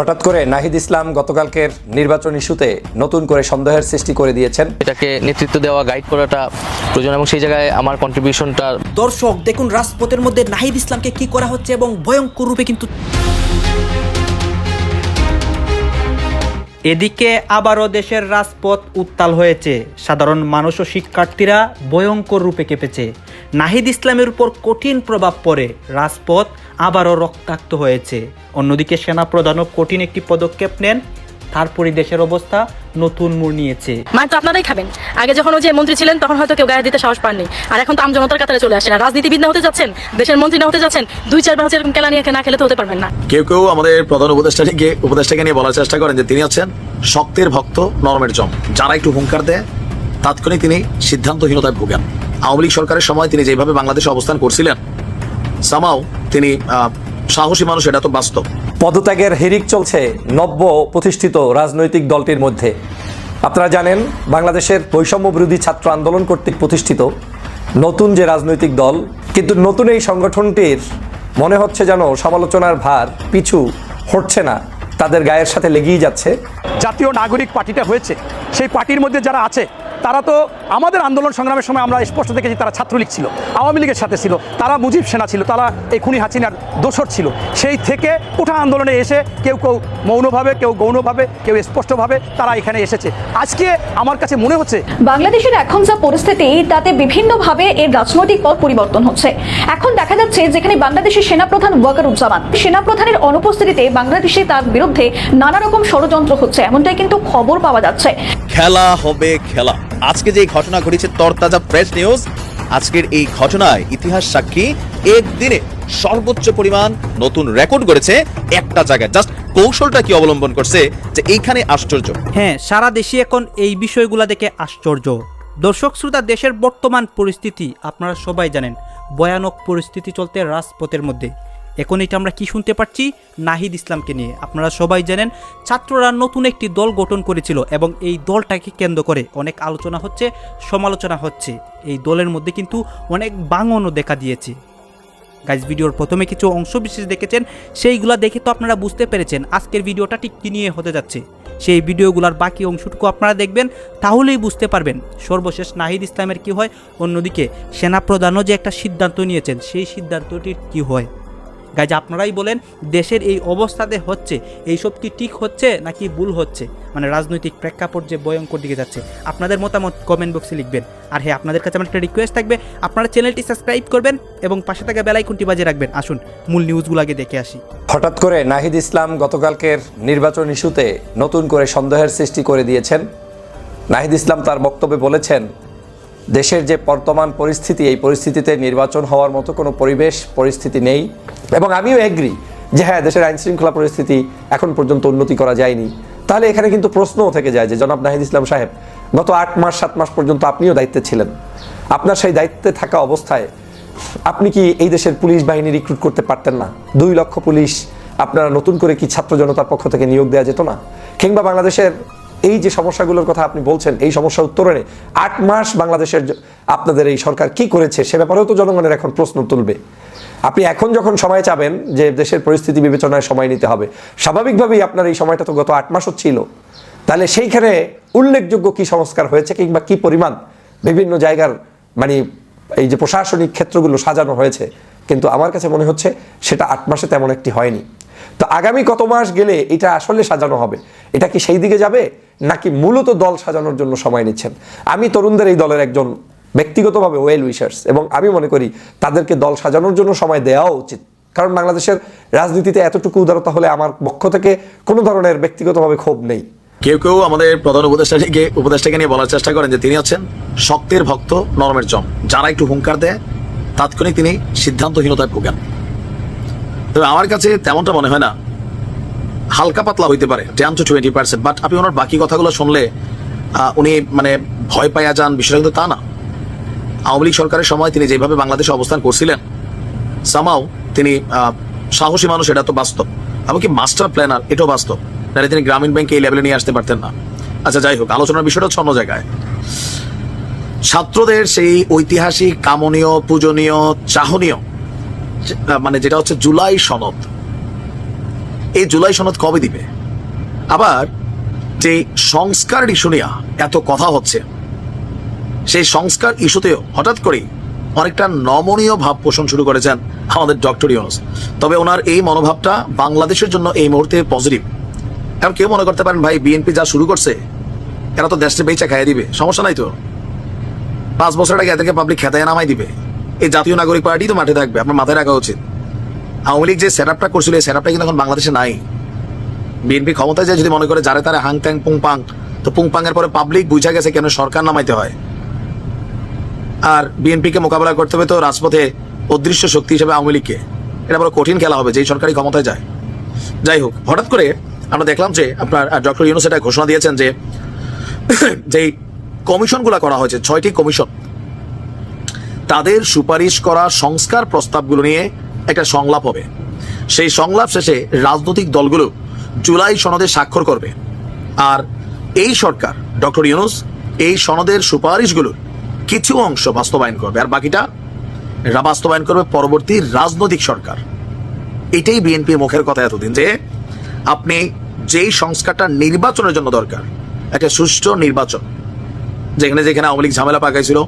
হঠাৎ করে নাহিদ ইসলাম গতকালকের নির্বাচন ইস্যুতে নতুন করে সন্দেহের সৃষ্টি করে দিয়েছেন। এটাকে নেতৃত্ব দেওয়া গাইড করাটা প্রয়োজন এবং সেই জায়গায় আমার কন্ট্রিবিউশনটা দর্শক দেখুন রাজপথের মধ্যে নাহিদ ইসলামকে কি করা হচ্ছে এবং ভয়ঙ্কর রূপে কিন্তু এদিকে আবারও দেশের রাজপথ উত্তাল হয়েছে। সাধারণ মানুষ ও শিক্ষার্থীরা ভয়ঙ্কর রূপে কেঁপেছে। নাহিদ ইসলামের উপর কঠিন প্রভাব পড়ে। রাজপথ আবারও রক্তাক্ত হয়েছে। অন্যদিকে সেনাপ্রধানও কঠিন একটি পদক্ষেপ নেন। তারপরে দেশের অবস্থা নতুন মোড় নিয়েছে। মানে তো আপনারাই খাবেন। আগে যখন ওই যে মন্ত্রী ছিলেন তখন হয়তো কেউ গায়ে দিতে সাহস পাননি। আর এখন তো আমজনতার কাতারে চলে আসেন রাজনীতিবিদ না হতে যাচ্ছেন দেশের মন্ত্রী না হতে যাচ্ছেন দুই চারবার হচ্ছে এরকম কেলা নিয়ে না খেলে তো হতে পারবেন না। কেউ কেউ আমাদের প্রধান উপদেষ্টাটিকে উপদেষ্টাকে নিয়ে বলার চেষ্টা করেন যে তিনি হচ্ছেন শক্তের ভক্ত নরমের জম যারা একটু হুঙ্কার দেয় তাৎক্ষণিক তিনি সিদ্ধান্তহীনতায় ভোগেন। আওয়ামী লীগ সরকারের সময় তিনি যেভাবে বাংলাদেশে অবস্থান করছিলেন সামাও তিনি সাহসী মানুষ এটা তো বাস্তব। পদত্যাগের হিরিক চলছে নব্য প্রতিষ্ঠিত রাজনৈতিক দলটির মধ্যে। আপনারা জানেন বাংলাদেশের বৈষম্য বিরোধী ছাত্র আন্দোলন কর্তৃক প্রতিষ্ঠিত নতুন যে রাজনৈতিক দল কিন্তু নতুন এই সংগঠনটির মনে হচ্ছে যেন সমালোচনার ভার পিছু হটছে না তাদের গায়ের সাথে লেগেই যাচ্ছে। জাতীয় নাগরিক পার্টিটা হয়েছে সেই পার্টির মধ্যে যারা আছে তারা তো আমাদের আন্দোলন সংগ্রামের সময় আমরা স্পষ্ট দেখেছি তারা ছাত্রলীগ ছিল, আওয়ামী লীগের সাথে ছিল, তারা মুজিব সেনা ছিল, তারা এই খুনি হাসিনার দোসর ছিল। সেই থেকে উঠা আন্দোলনে এসে কেউ কেউ মৌনভাবে, কেউ গৌণভাবে কেউ স্পষ্টভাবে তারা এখানে এসেছে। আজকে আমার কাছে মনে হচ্ছে বাংলাদেশের এখন যা পরিস্থিতি, তাতে বিভিন্নভাবে এর রাজনৈতিক পথ পরিবর্তন হচ্ছে। এখন দেখা যাচ্ছে যেখানে বাংলাদেশের সেনাপ্রধান ওয়াকারুজ্জামান, সেনাপ্রধানের অনুপস্থিতিতে বাংলাদেশে তার বিরুদ্ধে নানা রকম ষড়যন্ত্র হচ্ছে, এমনটাই কিন্তু খবর পাওয়া যাচ্ছে। খেলা হবে খেলা। আজকে যে ঘটনা ঘটেছে, তরতাজা প্রেস নিউজ আজকের এই ঘটনায় ইতিহাস সাক্ষী, একদিনে সর্বোচ্চ পরিমাণ নতুন রেকর্ড করেছে একটা জায়গায়। জাস্ট কৌশলটা কি অবলম্বন করছে যে এইখানে আশ্চর্য? হ্যাঁ সারা দেশে এখন এই বিষয়গুলো দেখে আশ্চর্য। দর্শক শ্রোতা, দেশের বর্তমান পরিস্থিতি আপনারা সবাই জানেন, ভয়ানক পরিস্থিতি চলতে রাজপথের মধ্যে। এখন এটা আমরা কি শুনতে পাচ্ছি? নাহিদ ইসলামকে নিয়ে। আপনারা সবাই জানেন, ছাত্ররা নতুন একটি দল গঠন করেছিল এবং এই দলটাকে কেন্দ্র করে অনেক আলোচনা হচ্ছে, সমালোচনা হচ্ছে। এই দলের মধ্যে কিন্তু অনেক বাঙনও দেখা দিয়েছে। গাইজ, ভিডিওর প্রথমে কিছু অংশ বিশেষ দেখেছেন, সেইগুলো দেখে তো আপনারা বুঝতে পেরেছেন আজকের ভিডিওটা ঠিক কী নিয়ে হতে যাচ্ছে। সেই ভিডিওগুলোর বাকি অংশটুকু আপনারা দেখবেন, তাহলেই বুঝতে পারবেন সর্বশেষ নাহিদ ইসলামের কি হয়। অন্যদিকে সেনাপ্রধানও যে একটা সিদ্ধান্ত নিয়েছেন, সেই সিদ্ধান্তটির কি হয়? গাইজ, আপনারাই বলেন দেশের এই অবস্থাতে হচ্ছে, এইসব কি ঠিক হচ্ছে নাকি ভুল হচ্ছে? মানে রাজনৈতিক প্রেক্ষাপট যে ভয়ঙ্কর দিকে যাচ্ছে, আপনাদের মতামত কমেন্ট বক্সে লিখবেন। আর হ্যাঁ আপনাদের কাছে আমার একটা রিকোয়েস্ট থাকবে, আপনারা চ্যানেলটি সাবস্ক্রাইব করবেন এবং পাশে থাকা বেলাইকনটি বাজিয়ে রাখবেন। আসুন, মূল নিউজগুলো আগে দেখে আসি। হঠাৎ করে নাহিদ ইসলাম গতকালকের নির্বাচন ইস্যুতে নতুন করে সন্দেহের সৃষ্টি করে দিয়েছেন। নাহিদ ইসলাম তার বক্তব্যে বলেছেন দেশের যে বর্তমান পরিস্থিতি, এই পরিস্থিতিতে নির্বাচন হওয়ার মতো কোনো পরিবেশ, পরিস্থিতি নেই। এবং আমিও এগ্রি যে হ্যাঁ দেশের আইন শৃঙ্খলা পরিস্থিতি এখন পর্যন্ত উন্নতি করা যায়নি। তাহলে এখানে কিন্তু প্রশ্নও থেকে যায় যে জনাব নাহিদ ইসলাম সাহেব, গত আট মাস, সাত মাস পর্যন্ত আপনিও দায়িত্বে ছিলেন। আপনার সেই দায়িত্বে থাকা অবস্থায় আপনি কি এই দেশের পুলিশ বাহিনী রিক্রুট করতে পারতেন না? দুই লক্ষ পুলিশ, আপনারা নতুন করে কি ছাত্র জনতার পক্ষ থেকে নিয়োগ দেওয়া যেত না? কিংবা বাংলাদেশের এই যে সমস্যাগুলোর কথা আপনি বলছেন, এই সমস্যা উত্তরণে আট মাস বাংলাদেশের আপনাদের এই সরকার কি করেছে সে ব্যাপারেও তো জনগণের এখন প্রশ্ন তুলবে। আপনি এখন যখন সময় চাবেন যে দেশের পরিস্থিতি বিবেচনায় সময় নিতে হবে, স্বাভাবিকভাবেই আপনার এই সময়টা তো গত আট মাসও ছিল। তাহলে সেইখানে উল্লেখযোগ্য কি সংস্কার হয়েছে কিংবা কি পরিমাণ? বিভিন্ন জায়গার মানে এই যে প্রশাসনিক ক্ষেত্রগুলো সাজানো হয়েছে, কিন্তু আমার কাছে মনে হচ্ছে সেটা আট মাসে তেমন একটি হয়নি। তো আগামী কত মাস গেলে এটা আসলে সাজানো হবে? এটা কি সেই দিকে যাবে? নাকি মূলত দল সাজানোর জন্য সময় নিচ্ছেন? আমি তরুণদের এই দলের একজন ব্যক্তিগতভাবে ওয়েল উইশার্স এবং আমি মনে করি তাদেরকে দল সাজানোর জন্য সময় দেওয়া উচিত। কারণ বাংলাদেশের রাজনীতিতে এতটুকু উদারতা হলে আমার পক্ষ থেকে কোনো ধরনের ব্যক্তিগতভাবে ক্ষোভ নেই। কেউ কেউ আমাদের প্রধান উপদেষ্টাটিকে উপদেষ্টাকে নিয়ে বলার চেষ্টা করেন যে তিনি হচ্ছেন শক্তের ভক্ত নরমের জম যারা একটু হুঙ্কার দেয়, তাৎক্ষণিক তিনি সিদ্ধান্তহীনতায় ভোগেন। তবে আমার কাছে তেমনটা মনে হয় না। হালকা পাতলা হইতে পারে ten to twenty percent but আপনি ওনার বাকি কথাগুলো শুনলে উনি মানে ভয় পাইয়া যান, বিষয়টা কিন্তু তা না। আওয়ামী লীগ সরকারের সময় তিনি যেভাবে বাংলাদেশে অবস্থান করছিলেন সামাও তিনি সাহসী মানুষ, এটা তো বাস্তব। এমনকি মাস্টার প্ল্যানার এটাও বাস্তব। তাহলে তিনি গ্রামীণ ব্যাংকে এই লেভেলে নিয়ে আসতে পারতেন না। আচ্ছা যাই হোক, আলোচনার বিষয়টা হচ্ছে অন্য জায়গায়। ছাত্রদের সেই ঐতিহাসিক, কামনীয়, পূজনীয়, চাহনীয় মানে যেটা হচ্ছে জুলাই সনদ। এই জুলাই সনদ কবে দিবে? আবার যে সংস্কার ইস্যু এত কথা হচ্ছে, সেই সংস্কার ইস্যুতেও হঠাৎ করেই অনেকটা নমনীয় ভাব পোষণ শুরু করেছেন আমাদের ডক্টর ইউনুস। তবে ওনার এই মনোভাবটা বাংলাদেশের জন্য এই মুহূর্তে পজিটিভ এখন কেউ মনে করতে পারেন, ভাই বিএনপি যা শুরু করছে, এরা তো দেশটা বেচা খাইয়ে দিবে। সমস্যা নাই তো। পাঁচ বছর আগে এদেরকে পাবলিক খেতায় নামাই দিবে। এই জাতীয় নাগরিক পার্টি তো মাঠে থাকবে, আপনার মাথায় রাখা উচিত। আওয়ামী লীগ যে সেট আপটা করছিল, এই সেট আপটা কিন্তু এখন বাংলাদেশে নাই। বিএনপি ক্ষমতায় যায়, যদি মনে করে যারে তারে হাং ট্যাং পুং পাং, তো পুং পাংয়ের পরে পাবলিক বুঝা গেছে কেন সরকার নামাইতে হয়। আর বিএনপিকে মোকাবেলা করতে হবে তো রাজপথে অদৃশ্য শক্তি হিসেবে আওয়ামী লীগকে। এটা বড় কঠিন খেলা হবে, যেই সরকারি ক্ষমতায় যায়। যাই হোক, হঠাৎ করে আমরা দেখলাম যে আপনার ডক্টর ইউনুস এটা ঘোষণা দিয়েছেন যে, যেই কমিশনগুলো করা হয়েছে, ছয়টি কমিশন তাদের সুপারিশ করা সংস্কার প্রস্তাবগুলো নিয়ে একটা সংলাপ হবে। সেই সংলাপ শেষে রাজনৈতিক দলগুলো জুলাই সনদে স্বাক্ষর করবে। আর এই সরকার, ডক্টর ইউনুস, এই সনদের সুপারিশগুলোর কিছু অংশ বাস্তবায়ন করবে। আর বাকিটা বাস্তবায়ন করবে পরবর্তী রাজনৈতিক সরকার। এটাই বিএনপির মুখের কথা এতদিন যে আপনি যেই সংস্কারটা নির্বাচনের জন্য দরকার, একটা সুষ্ঠু নির্বাচন, যেখানে যেখানে আওয়ামী লীগ ঝামেলা পাকাইছিল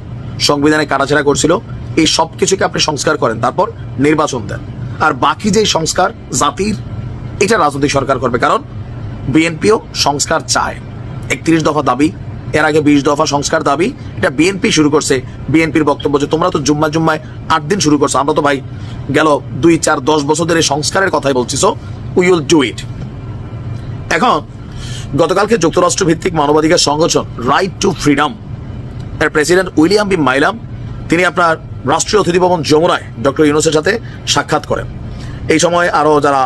সংবিধানে কাটাছেড়া করছিল, এই সব কিছুকে আপনি সংস্কার করেন, তারপর নির্বাচন দেন। আর বাকি যে সংস্কার, জাতির, এটা রাজনৈতিক সরকার করবে, কারণ বিএনপিও সংস্কার চায়। একত্রিশ দফা দাবি, এর আগে বিশ দফা সংস্কার দাবি, এটা বিএনপি শুরু করছে। বিএনপির বক্তব্য যে তোমরা তো জুম্মা জুম্মায় আট দিন শুরু করছ, আমরা তো ভাই গেল দুই, চার, দশ বছর ধরে সংস্কারের কথাই বলছি so we will do it এখন, গতকালকে যুক্তরাষ্ট্র ভিত্তিক মানবাধিকার সংগঠন রাইট টু ফ্রিডম এর প্রেসিডেন্ট উইলিয়াম বি মাইলাম, তিনি আপনার রাষ্ট্রীয় অতিথি ভবন যমুনায় ডক্টর ইউনুসের সাথে সাক্ষাৎ করেন। এই সময় আরও যারা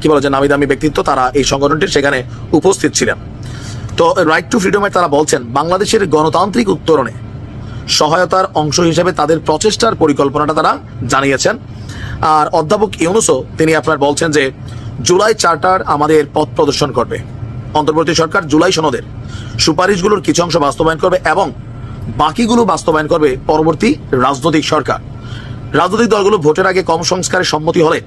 কি বলে যে নামি দামি ব্যক্তিত্ব, তারা এই সংগঠনটির সেখানে উপস্থিত ছিলেন। তো রাইট টু ফ্রিডমের তারা বলছেন, বাংলাদেশের গণতান্ত্রিক উত্তরণে সহায়তার অংশ হিসেবে তাদের প্রচেষ্টার পরিকল্পনাটা তারা জানিয়েছেন। আর অধ্যাপক ইউনুসও তিনি আপনার বলছেন যে, জুলাই চার্টার আমাদের পথ প্রদর্শন করবে। অন্তর্বর্তী সরকার জুলাই সনদের সুপারিশগুলোর কিছু অংশ বাস্তবায়ন করবে এবং বাকিগুলো বাস্তবায়ন করবে পরবর্তী রাজনৈতিক সরকার। রাজনৈতিক দলগুলো ভোটের আগে কম সংস্কারের সম্মতি হলে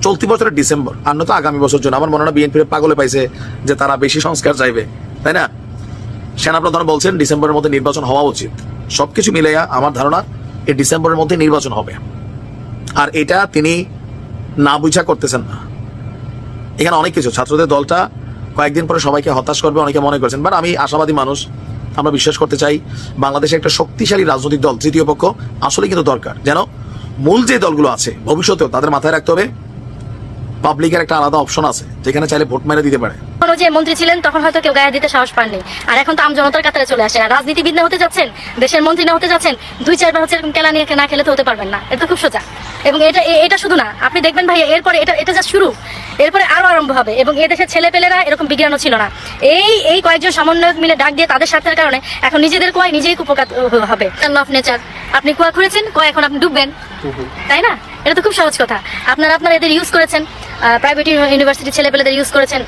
চলতি বছরের ডিসেম্বর আর নয়তো আগামী বছর জন্য। আমার মনে হয় বিএনপির পাগলে পাইছে যে তারা বেশি সংস্কার চাইবে, তাই না? সেনাপ্রধান বলছেন, ডিসেম্বরের মধ্যে নির্বাচন হওয়া উচিত। সবকিছু মিলাইয়া আমার ধারণা, এই ডিসেম্বরের মধ্যে নির্বাচন হবে। আর এটা তিনি না বুঝা করতেছেন না। এখানে অনেক কিছু। ছাত্রদের দলটা কয়েকদিন পরে সবাইকে হতাশ করবে, অনেকে মনে করছেন। বাট আমি আশাবাদী মানুষ আমরা বিশ্বাস করতে চাই বাংলাদেশে একটা শক্তিশালী রাজনৈতিক দল, তৃতীয় পক্ষ আসলে কিন্তু দরকার। যেন মূল যে দলগুলো আছে, ভবিষ্যতেও তাদের মাথায় রাখতে হবে পাবলিকের একটা আলাদা অপশন আছে যেখানে চাইলে ভোট মেরে দিতে পারে। তখন যে মন্ত্রী ছিলেন তখন হয়তো কেউ গায়ে দিতে সাহস পাননি। আর এখন তো আমজনতার কাতারে চলে আসে। আর রাজনীতিবিদ না হতে যাচ্ছেন দেশের মন্ত্রী না হতে যাচ্ছেন দুই চারবার হচ্ছে এরকম কেলা নিয়ে না খেলে তো হতে পারবেন না। এটা খুব সোজা। এবং এটা এটা শুধু না। আপনি দেখবেন ভাই এরপরে এটা এটা যা শুরু। এরপরে আরও আরম্ভ হবে। এবং এ দেশের ছেলেপেলেরা এরকম বিজ্ঞানও ছিল না। এই এই কয়েকজন সমন্বয়ক মিলে ডাক দিয়ে তাদের স্বার্থের কারণে এখন নিজেদের কুয়ায় নিজেই উপকার হবে। অফ নেচার আপনি কুয়া খুঁড়েছেন কুয়া এখন আপনি ডুববেন। তাই না? এটা তো খুব সহজ কথা। আপনারা আপনারা এদের ইউজ করেছেন। প্রাইভেট ইউনিভার্সিটি ছেলেপেলেদের ইউজ করেছেন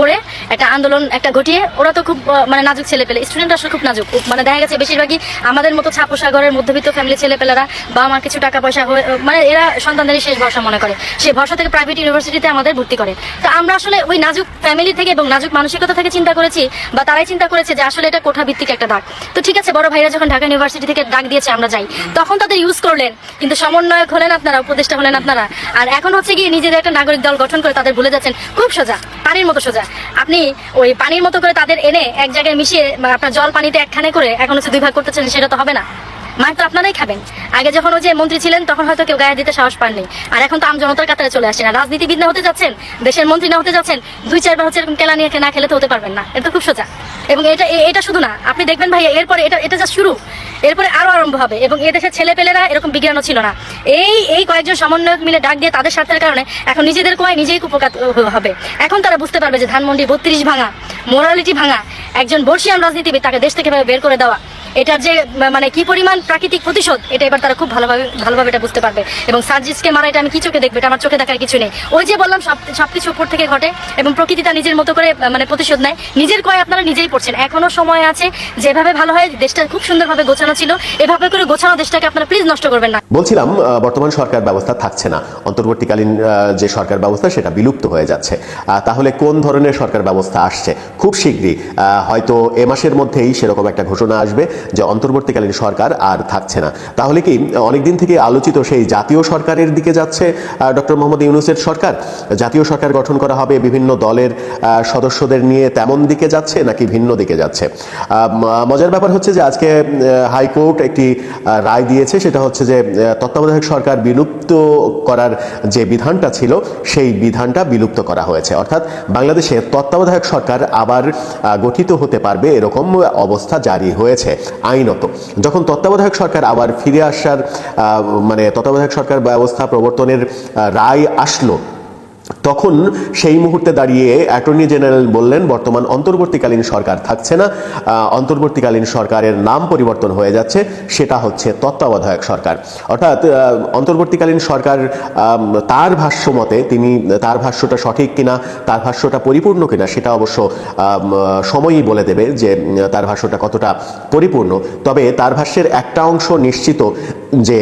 করে একটা আন্দোলন একটা ঘটিয়ে ওরা তো খুব মানে নাজুক ছেলেপেলে। স্টুডেন্ট আসলে খুব নাজুক। মানে দেখা গেছে বেশিরভাগই আমাদের মতো ছাপোসাগরের মধ্যবিত্ত ফ্যামিলি ছেলেপেলেরা বা আমার কিছু টাকা পয়সা হয়ে মানে এরা সন্তানদেরই শেষ ভরসা মনে করে। সেই ভরসা থেকে প্রাইভেট ইউনিভার্সিটিতে আমাদের ভর্তি করে। তো আমরা আসলে ওই নাজুক ফ্যামিলি থেকে এবং নাজুক মানসিকতা থেকে চিন্তা করেছি বা তারাই চিন্তা করেছে যে আসলে এটা কোঠা ভিত্তিক একটা ডাক তো ঠিক আছে, বড় ভাইরা যখন ঢাকা ইউনিভার্সিটি থেকে ডাক দিয়েছে আমরা যাই। তখন তাদের ইউজ করলেন, কিন্তু সমন্বয়ক হলেন আপনারা, উপদেষ্টা হলেন আপনারা। আর এখন হচ্ছে গিয়ে নিজেদের একটা নাগরিক দল গঠন করে তাদের ভুলে যাচ্ছেন, খুব সোজা, পানির মতো সোজা। আপনি ওই পানির মতো করে তাদের এনে এক জায়গায় মিশিয়ে আপনার জল পানিতে একখানে করে এখন হচ্ছে দুই ভাগ করতেছেন সেটা তো হবে না। মার তো আপনারাই খাবেন। আগে যখন ওই যে মন্ত্রী ছিলেন, তখন হয়তো কেউ গায়ে দিতে সাহস পাননি। আর এখন তো আমজনতার কাতারে চলে আসেন আর রাজনীতিবিদ না হতে যাচ্ছেন, দেশের মন্ত্রী না হতে যাচ্ছেন, দুই চারবার হচ্ছে এরকম কেলা নিয়ে না খেলে তো হতে পারবেন না। এটা খুব সোজা। এবং এটা এটা শুধু না, আপনি দেখবেন ভাই এরপরে এটা এটা যা শুরু, এরপরে আরও আরম্ভ হবে। এবং এ দেশের ছেলেপেলেরা এরকম বিজ্ঞানও ছিল না। এই এই কয়েকজন সমন্বয়ক মিলে ডাক দিয়ে তাদের স্বার্থের কারণে এখন নিজেদের কুয়ায় নিজেই কুপকাত হবে। এখন তারা বুঝতে পারবে যে ধানমন্ডি বত্রিশ ভাঙা, মোরালিটি ভাঙা, একজন বর্ষিয়ান রাজনীতিবিদ তাকে দেশ থেকে বের করে দেওয়া। এটার যে মানে কি পরিমাণ প্রাকৃতিক প্রতিশোধ, এটা এবার তারা খুব ভালোভাবে ভালোভাবে এটা বুঝতে পারবে। এবং সার্জিসকে মারা, এটা আমি কি চোখে দেখব? এটা আমার চোখে দেখার কিছু নেই। ওই যে বললাম, সব সবকিছু উপর থেকে ঘটে এবং প্রকৃতি তার নিজের মতো করে মানে প্রতিশোধ নেয়। নিজের কয় আপনারা নিজেই পড়ছেন। এখনও সময় আছে যেভাবে ভালো হয়, দেশটা খুব সুন্দরভাবে গোছানো ছিল। এভাবে করে গোছানো দেশটাকে আপনারা প্লিজ নষ্ট করবেন না। বলছিলাম বর্তমান সরকার ব্যবস্থা থাকছে না। অন্তর্বর্তীকালীন যে সরকার ব্যবস্থা, সেটা বিলুপ্ত হয়ে যাচ্ছে। তাহলে কোন ধরনের সরকার ব্যবস্থা আসছে? খুব শীঘ্রই হয়তো এ মাসের মধ্যেই সেরকম একটা ঘোষণা আসবে। যে অন্তর্বর্তীকালীন সরকার আর থাকছে না। তাহলে কি, অনেকদিন থেকে আলোচিত সেই জাতীয় সরকারের দিকে যাচ্ছে ডক্টর মোহাম্মদ ইউনুসের সরকার? জাতীয় সরকার গঠন করা হবে, বিভিন্ন দলের সদস্যদের নিয়ে তেমন দিকে যাচ্ছে নাকি ভিন্ন দিকে যাচ্ছে? মজার ব্যাপার হচ্ছে যে আজকে হাইকোর্ট একটি রায় দিয়েছে, সেটা হচ্ছে যে তত্ত্বাবধায়ক সরকার বিলুপ্ত করার যে বিধানটা ছিল, সেই বিধানটা বিলুপ্ত করা হয়েছে। অর্থাৎ বাংলাদেশে তত্ত্বাবধায়ক সরকার আবার গঠিত হতে পারবে এরকম অবস্থা জারি হয়েছে আইনত। যখন তত্ত্বাবধায়ক সরকার আবার ফিরে আসার মানে তত্ত্বাবধায়ক সরকার ব্যবস্থা প্রবর্তনের রায় আসলো তখন সেই মুহূর্তে দাঁড়িয়ে অ্যাটর্নি জেনারেল বললেন, বর্তমান অন্তর্বর্তীকালীন সরকার থাকছে না অন্তর্বর্তীকালীন সরকারের নাম পরিবর্তন হয়ে যাচ্ছে, সেটা হচ্ছে তত্ত্বাবধায়ক সরকার। অর্থাৎ অন্তর্বর্তীকালীন সরকার তার ভাষ্য মতে তিনি, তার ভাষ্যটা সঠিক কিনা, তার ভাষ্যটা পরিপূর্ণ কিনা, সেটা অবশ্য সময়ই বলে দেবে যে, তার ভাষ্যটা কতটা পরিপূর্ণ। তবে তার ভাষ্যের একটা অংশ নিশ্চিত যে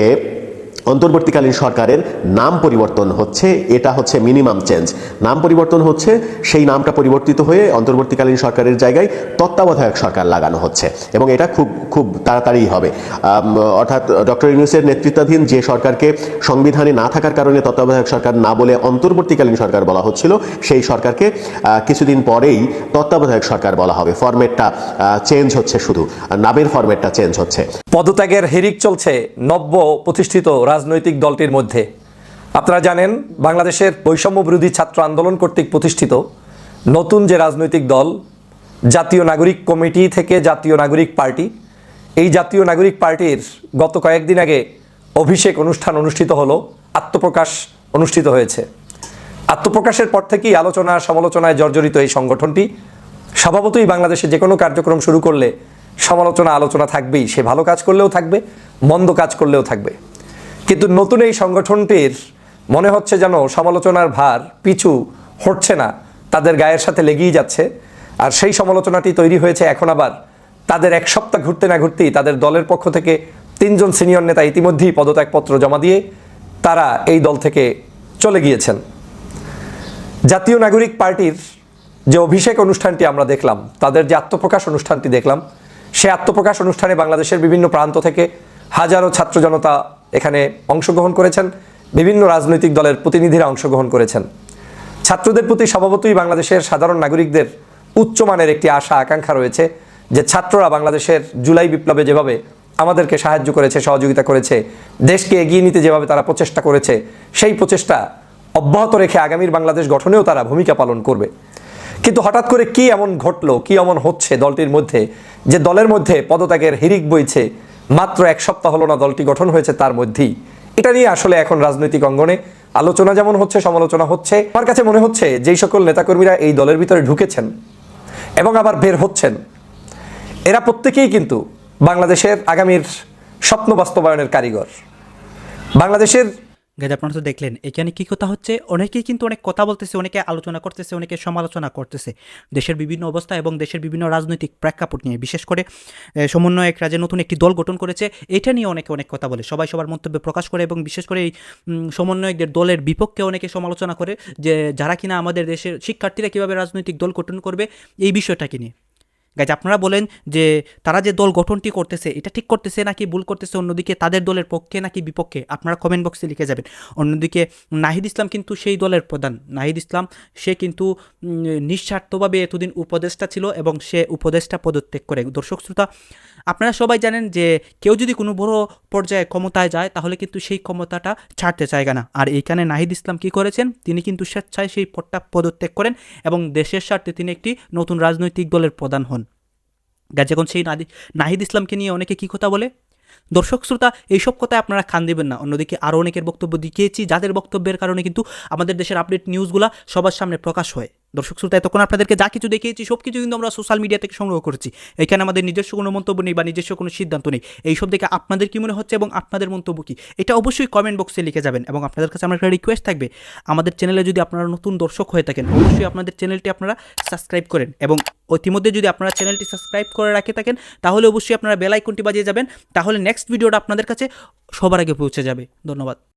অন্তর্বর্তীকালীন সরকারের নাম পরিবর্তন হচ্ছে, এটা হচ্ছে মিনিমাম চেঞ্জ নাম পরিবর্তন হচ্ছে, সেই নামটা পরিবর্তিত হয়ে অন্তর্বর্তীকালীন সরকারের জায়গায় তত্ত্বাবধায়ক সরকার লাগানো হচ্ছে এবং এটা খুব খুব তাড়াতাড়ি হবে। অর্থাৎ ডক্টর ইউনুসের নেতৃত্বাধীন যে সরকারকে সংবিধানে না থাকার কারণে তত্ত্বাবধায়ক সরকার না বলে অন্তর্বর্তীকালীন সরকার বলা হচ্ছিল, সেই সরকারকে কিছুদিন পরেই তত্ত্বাবধায়ক সরকার বলা হবে। ফরম্যাটটা চেঞ্জ হচ্ছে শুধু। নামের ফরম্যাটটা চেঞ্জ হচ্ছে। পদত্যাগের হিরিক চলছে। নব্য প্রতিষ্ঠিত রাজনৈতিক দলটির মধ্যে। আপনারা জানেন, বাংলাদেশের বৈষম্য বিরোধী ছাত্র আন্দোলন কর্তৃক প্রতিষ্ঠিত নতুন যে রাজনৈতিক দল, জাতীয় নাগরিক কমিটি থেকে জাতীয় নাগরিক পার্টি, এই জাতীয় নাগরিক পার্টির গত কয়েকদিন আগে অভিষেক অনুষ্ঠান অনুষ্ঠিত হলো, আত্মপ্রকাশ অনুষ্ঠিত হয়েছে। আত্মপ্রকাশের পর থেকেই আলোচনা সমালোচনায় জর্জরিত এই সংগঠনটি। স্বভাবতই বাংলাদেশে যে কোনো কার্যক্রম শুরু করলে সমালোচনা আলোচনা থাকবেই, সে ভালো কাজ করলেও থাকবে, মন্দ কাজ করলেও থাকবে। কিন্তু নতুন এই সংগঠনটির মনে হচ্ছে যেন সমালোচনার ভার পিছু হটছে না, তাদের গায়ের সাথে লেগেই যাচ্ছে। আর সেই সমালোচনাটি তৈরি হয়েছে এখন আবার। তাদের এক সপ্তাহ ঘুরতে না ঘুরতেই তাদের দলের পক্ষ থেকে তিনজন সিনিয়র নেতা ইতিমধ্যেই পদত্যাগপত্র জমা দিয়ে তারা এই দল থেকে চলে গিয়েছেন। জাতীয় নাগরিক পার্টির যে অভিষেক অনুষ্ঠানটি আমরা দেখলাম, তাদের যে আত্মপ্রকাশ অনুষ্ঠানটি দেখলাম, সে আত্মপ্রকাশ অনুষ্ঠানে বাংলাদেশের বিভিন্ন প্রান্ত থেকে হাজারো ছাত্র জনতা এখানে অংশগ্রহণ করেছেন। বিভিন্ন রাজনৈতিক দলের প্রতিনিধিরা অংশগ্রহণ করেছেন। ছাত্রদের প্রতি স্বভাবতই বাংলাদেশের সাধারণ নাগরিকদের উচ্চমানের একটি আশা, আকাঙ্ক্ষা রয়েছে যে ছাত্ররা বাংলাদেশের জুলাই বিপ্লবে যেভাবে আমাদেরকে সাহায্য করেছে, সহযোগিতা করেছে, দেশকে এগিয়ে নিতে যেভাবে তারা প্রচেষ্টা করেছে, সেই প্রচেষ্টা অব্যাহত রেখে আগামীর বাংলাদেশ গঠনেও তারা ভূমিকা পালন করবে। কিন্তু হঠাৎ করে কি এমন ঘটলো, কি এমন হচ্ছে দলটির মধ্যে, যে দলের মধ্যে পদত্যাগের হিরিক বইছে মাত্র এক সপ্তাহ হলো না দলটি গঠন হয়েছে তার মধ্যেই। এটা নিয়ে আসলে এখন রাজনৈতিক অঙ্গনে আলোচনা যেমন হচ্ছে, সমালোচনা হচ্ছে। আমার কাছে মনে হচ্ছে যেই সকল নেতাকর্মীরা এই দলের ভিতরে ঢুকেছেন এবং আবার বের হচ্ছেন, এরা প্রত্যেকেই কিন্তু বাংলাদেশের আগামীর স্বপ্ন বাস্তবায়নের কারিগর। বাংলাদেশের গাইজ আপনারা তো দেখলেন এখানে কি কথা হচ্ছে? অনেকেই কিন্তু অনেক কথা বলতেছে অনেকে আলোচনা করতেছে অনেকে সমালোচনা করতেছে। দেশের বিভিন্ন অবস্থা এবং দেশের বিভিন্ন রাজনৈতিক প্রেক্ষাপট নিয়ে বিশেষ করে এ, সমন্বয়করা যে নতুন একটি দল গঠন করেছে এটা নিয়ে অনেকে অনেক কথা বলে। সবাই সবার মন্তব্য প্রকাশ করে এবং বিশেষ করে এই সমন্বয়কদের দলের বিপক্ষে অনেকে সমালোচনা করে যে যারা কিনা আমাদের দেশের শিক্ষার্থীরা কীভাবে রাজনৈতিক দল গঠন করবে এই বিষয়টাকে নিয়ে। গাইজ আপনারা বলেন যে তারা যে দল গঠনটি করতেছে, এটা ঠিক করতেছে নাকি ভুল করতেছে? অন্যদিকে তাদের দলের পক্ষে নাকি বিপক্ষে? আপনারা কমেন্ট বক্সে লিখে যাবেন। অন্যদিকে নাহিদ ইসলাম কিন্তু সেই দলের প্রধান। নাহিদ ইসলাম, সে কিন্তু নিঃস্বার্থভাবে এতদিন উপদেষ্টা ছিল এবং সে উপদেষ্টা পদত্যাগ করে। দর্শক শ্রোতা, আপনারা সবাই জানেন যে কেউ যদি কোনো বড় পর্যায়ে ক্ষমতায় যায়, তাহলে কিন্তু সেই ক্ষমতাটা ছাড়তে চায়গা না। আর এইখানে নাহিদ ইসলাম কি করেছেন? তিনি কিন্তু স্বেচ্ছায় সেই পদটা পদত্যাগ করেন এবং দেশের স্বার্থে তিনি একটি নতুন রাজনৈতিক দলের প্রধান হন। গাছ এখন সেই নাহিদ ইসলামকে নিয়ে অনেকে কী কথা বলে? দর্শক, শ্রোতা, এইসব কথায় আপনারা খান দেবেন না। অন্যদিকে আরও অনেকের বক্তব্য দেখিয়েছি, যাদের বক্তব্যের কারণে কিন্তু আমাদের দেশের আপডেট নিউজগুলো সবার সামনে প্রকাশ হয়। দর্শক শ্রোতা, এতক্ষণ আপনাদেরকে যা কিছু দেখিয়েছি, সব কিছু কিন্তু আমরা সোশ্যাল মিডিয়া থেকে সংগ্রহ করেছি। এখানে আমাদের নিজস্ব কোনো মন্তব্য নেই বা নিজস্ব কোনো সিদ্ধান্ত নেই। এইসব দেখে আপনাদের কী মনে হচ্ছে এবং আপনাদের মন্তব্য কি? এটা অবশ্যই কমেন্ট বক্সে লিখে যাবেন এবং আপনাদের কাছে আমার একটা রিকোয়েস্ট থাকবে। আমাদের চ্যানেলে যদি আপনারা নতুন দর্শক হয়ে থাকেন, অবশ্যই আপনাদের চ্যানেলটি আপনারা সাবস্ক্রাইব করেন এবং ইতিমধ্যে যদি আপনারা চ্যানেলটি সাবস্ক্রাইব করে রাখে থাকেন, তাহলে অবশ্যই আপনারা বেল আইকনটি বাজিয়ে যাবেন। তাহলে নেক্সট ভিডিওটা আপনাদের কাছে সবার আগে পৌঁছে যাবে। ধন্যবাদ।